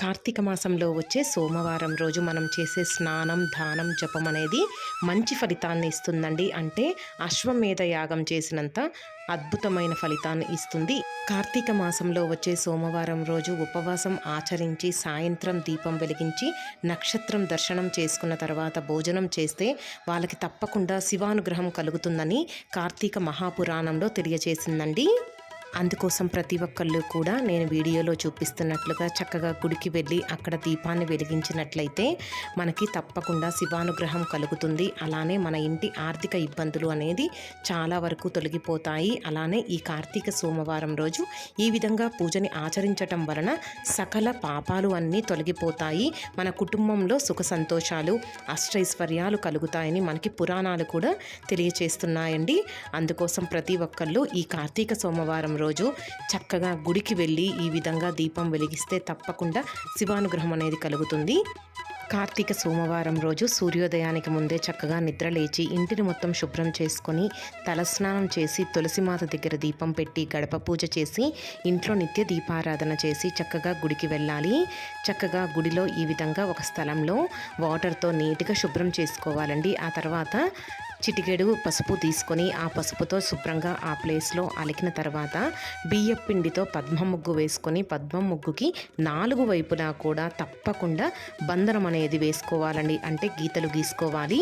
కార్తీక మాసంలో వచ్చే సోమవారం రోజు మనం చేసే స్నానం దానం జపం అనేది మంచి ఫలితాన్ని ఇస్తుందండి. అంటే అశ్వమేధ యాగం చేసినంత అద్భుతమైన ఫలితాన్ని ఇస్తుంది. కార్తీక మాసంలో వచ్చే సోమవారం రోజు ఉపవాసం ఆచరించి సాయంత్రం దీపం వెలిగించి నక్షత్రం దర్శనం చేసుకున్న తర్వాత భోజనం చేస్తే వాళ్ళకి తప్పకుండా శివానుగ్రహం కలుగుతుందని కార్తీక మహాపురాణంలో తెలియజేసిందండి అందుకోసం ప్రతి ఒక్కళ్ళు కూడా నేను వీడియోలో చూపిస్తున్నట్లుగా చక్కగా గుడికి వెళ్ళి అక్కడ దీపాన్ని వెలిగించినట్లయితే మనకి తప్పకుండా శివానుగ్రహం కలుగుతుంది. అలానే మన ఇంటి ఆర్థిక ఇబ్బందులు అనేది చాలా వరకు తొలగిపోతాయి. అలానే ఈ కార్తీక సోమవారం రోజు ఈ విధంగా పూజని ఆచరించటం వలన సకల పాపాలు అన్నీ తొలగిపోతాయి. మన కుటుంబంలో సుఖ సంతోషాలు అష్టైశ్వర్యాలు కలుగుతాయని మనకి పురాణాలు కూడా తెలియచేస్తున్నాయండి. అందుకోసం ప్రతి ఒక్కళ్ళు ఈ కార్తీక సోమవారం రోజు చక్కగా గుడికి వెళ్ళి ఈ విధంగా దీపం వెలిగిస్తే తప్పకుండా శివానుగ్రహం అనేది కలుగుతుంది. కార్తీక సోమవారం రోజు సూర్యోదయానికి ముందే చక్కగా నిద్ర లేచి ఇంటిని మొత్తం శుభ్రం చేసుకొని తలస్నానం చేసి తులసిమాత దగ్గర దీపం పెట్టి గడప పూజ చేసి ఇంట్లో నిత్య దీపారాధన చేసి చక్కగా గుడికి వెళ్ళాలి. చక్కగా గుడిలో ఈ విధంగా ఒక స్థలంలో వాటర్తో నీట్గా శుభ్రం చేసుకోవాలండి. ఆ తర్వాత చిటికెడు పసుపు తీసుకొని ఆ పసుపుతో శుభ్రంగా ఆ ప్లేస్లో అలికిన తర్వాత బియ్యం పిండితో పద్మ ముగ్గు వేసుకొని పద్మ ముగ్గుకి నాలుగు వైపులా కూడా తప్పకుండా బంధనం అనేది వేసుకోవాలండి. అంటే గీతలు గీసుకోవాలి.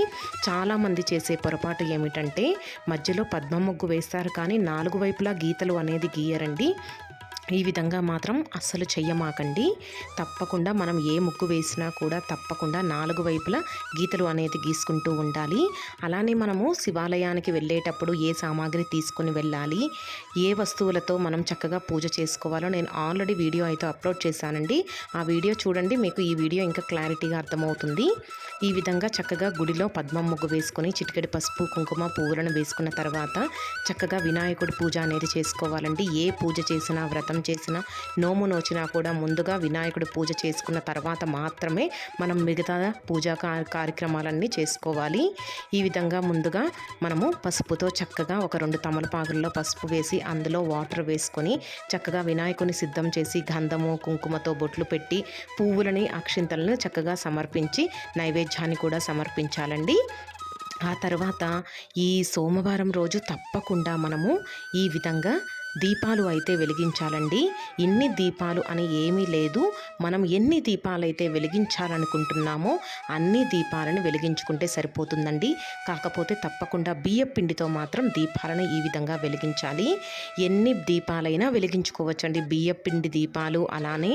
చాలామంది చేసే పొరపాటు ఏమిటంటే మధ్యలో పద్మ ముగ్గు వేస్తారు కానీ నాలుగు వైపులా గీతలు అనేది గీయరండి. ఈ విధంగా మాత్రం అస్సలు చెయ్యమాకండి. తప్పకుండా మనం ఏ ముగ్గు వేసినా కూడా తప్పకుండా నాలుగు వైపులా గీతలు అనేది గీసుకుంటూ ఉండాలి. అలానే మనము శివాలయానికి వెళ్ళేటప్పుడు ఏ సామాగ్రి తీసుకుని వెళ్ళాలి ఏ వస్తువులతో మనం చక్కగా పూజ చేసుకోవాలో నేను ఆల్రెడీ వీడియో అయితే అప్లోడ్ చేశానండి. ఆ వీడియో చూడండి మీకు ఈ వీడియో ఇంకా క్లారిటీగా అర్థమవుతుంది. ఈ విధంగా చక్కగా గుడిలో పద్మం ముగ్గు వేసుకొని చిటికెడు పసుపు కుంకుమ పువ్వులను వేసుకున్న తర్వాత చక్కగా వినాయకుడి పూజ అనేది చేసుకోవాలండి. ఏ పూజ చేసినా వ్రతం చేసినా నోము నోచినా కూడా ముందుగా వినాయకుడు పూజ చేసుకున్న తర్వాత మాత్రమే మనం మిగతా పూజా కార్యక్రమాలన్నీ చేసుకోవాలి. ఈ విధంగా ముందుగా మనము పసుపుతో చక్కగా ఒక రెండు తమలపాకుల్లో పసుపు వేసి అందులో వాటర్ వేసుకొని చక్కగా వినాయకుని సిద్ధం చేసి గంధము కుంకుమతో బొట్లు పెట్టి పువ్వులని అక్షింతలను చక్కగా సమర్పించి నైవేద్యాన్ని కూడా సమర్పించాలండి. ఆ తర్వాత ఈ సోమవారం రోజు తప్పకుండా మనము ఈ విధంగా దీపాలు అయితే వెలిగించాలండి. ఇన్ని దీపాలు అని ఏమీ లేదు. మనం ఎన్ని దీపాలైతే వెలిగించాలనుకుంటున్నామో అన్ని దీపాలను వెలిగించుకుంటే సరిపోతుందండి. కాకపోతే తప్పకుండా బియ్య పిండితో మాత్రం దీపాలను ఈ విధంగా వెలిగించాలి. ఎన్ని దీపాలైనా వెలిగించుకోవచ్చండి. బియ్య పిండి దీపాలు అలానే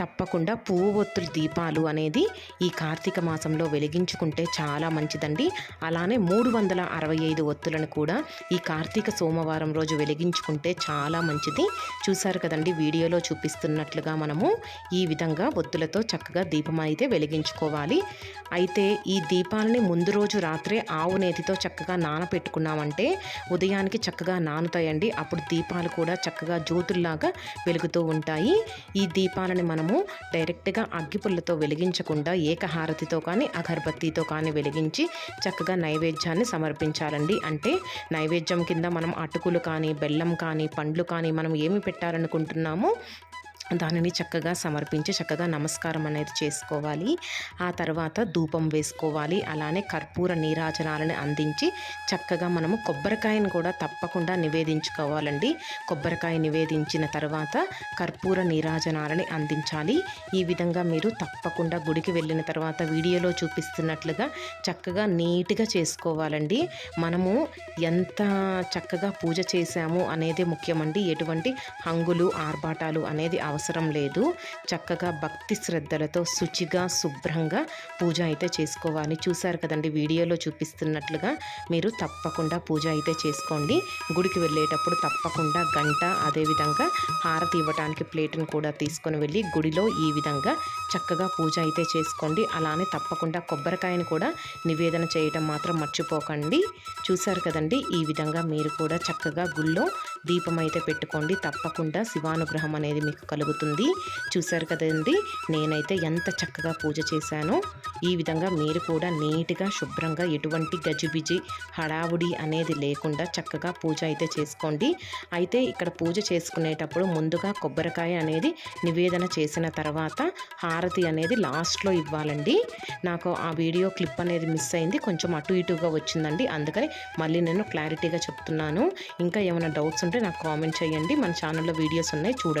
తప్పకుండా పువ్వొత్తుల దీపాలు అనేది ఈ కార్తీక మాసంలో వెలిగించుకుంటే చాలా మంచిదండి. అలానే మూడు వందల అరవై ఐదు ఒత్తులను కూడా ఈ కార్తీక సోమవారం రోజు వెలిగించుకుంటే చాలా చాలా మంచిది. చూసారు కదండి వీడియోలో చూపిస్తున్నట్లుగా మనము ఈ విధంగా ఒత్తులతో చక్కగా దీపం అయితే వెలిగించుకోవాలి. అయితే ఈ దీపాలని ముందు రోజు రాత్రే ఆవు నేతితో చక్కగా నానపెట్టుకున్నామంటే ఉదయానికి చక్కగా నానుతాయండి. అప్పుడు దీపాలు కూడా చక్కగా జ్యోతుల్లాగా వెలుగుతూ ఉంటాయి. ఈ దీపాలని మనము డైరెక్ట్గా అగ్గిపుల్లతో వెలిగించకుండా ఏకహారతితో కానీ అగరబత్తితో కానీ వెలిగించి చక్కగా నైవేద్యాన్ని సమర్పించాలండి. అంటే నైవేద్యం కింద మనం అటుకులు కానీ బెల్లం కానీ పండ్లు కానీ మనం ఏమి పెట్టాలనుకుంటున్నామో దానిని చక్కగా సమర్పించి చక్కగా నమస్కారం అనేది చేసుకోవాలి. ఆ తర్వాత ధూపం వేసుకోవాలి. అలానే కర్పూర నీరాజనాలను అందించి చక్కగా మనము కొబ్బరికాయను కూడా తప్పకుండా నివేదించుకోవాలండి. కొబ్బరికాయ నివేదించిన తర్వాత కర్పూర నీరాజనాలని అందించాలి. ఈ విధంగా మీరు తప్పకుండా గుడికి వెళ్ళిన తర్వాత వీడియోలో చూపిస్తున్నట్లుగా చక్కగా నీట్గా చేసుకోవాలండి. మనము ఎంత చక్కగా పూజ చేశాము అనేది ముఖ్యమండి. ఎటువంటి హంగులు ఆర్భాటాలు అనేది అవసరం అవసరం లేదు. చక్కగా భక్తి శ్రద్ధలతో శుచిగా శుభ్రంగా పూజ అయితే చేసుకోవాలి. చూసారు కదండి వీడియోలో చూపిస్తున్నట్లుగా మీరు తప్పకుండా పూజ అయితే చేసుకోండి. గుడికి వెళ్ళేటప్పుడు తప్పకుండా గంట అదేవిధంగా హారతి ఇవ్వడానికి ప్లేట్ను కూడా తీసుకొని వెళ్ళి గుడిలో ఈ విధంగా చక్కగా పూజ అయితే చేసుకోండి. అలానే తప్పకుండా కొబ్బరికాయను కూడా నివేదన చేయటం మాత్రం మర్చిపోకండి. చూసారు కదండి ఈ విధంగా మీరు కూడా చక్కగా గుళ్ళో దీపం అయితే పెట్టుకోండి. తప్పకుండా శివానుగ్రహం అనేది మీకు కలుగుతుంది. చూశారు కదండి నేనైతే ఎంత చక్కగా పూజ చేశానో ఈ విధంగా మీరు కూడా నీట్గా శుభ్రంగా ఎటువంటి గజిబిజి హడావుడి అనేది లేకుండా చక్కగా పూజ అయితే చేసుకోండి. అయితే ఇక్కడ పూజ చేసుకునేటప్పుడు ముందుగా కొబ్బరికాయ అనేది నివేదన చేసిన తర్వాత హారతి అనేది లాస్ట్లో ఇవ్వాలండి. నాకు ఆ వీడియో క్లిప్ అనేది మిస్ అయింది. కొంచెం అటు ఇటుగా వచ్చిందండి. అందుకని మళ్ళీ నేను క్లారిటీగా చెప్తున్నాను. ఇంకా ఏమైనా డౌట్స్ ఉంటే నాకు కామెంట్ చేయండి. మన ఛానల్లో వీడియోస్ ఉన్నాయి చూడండి.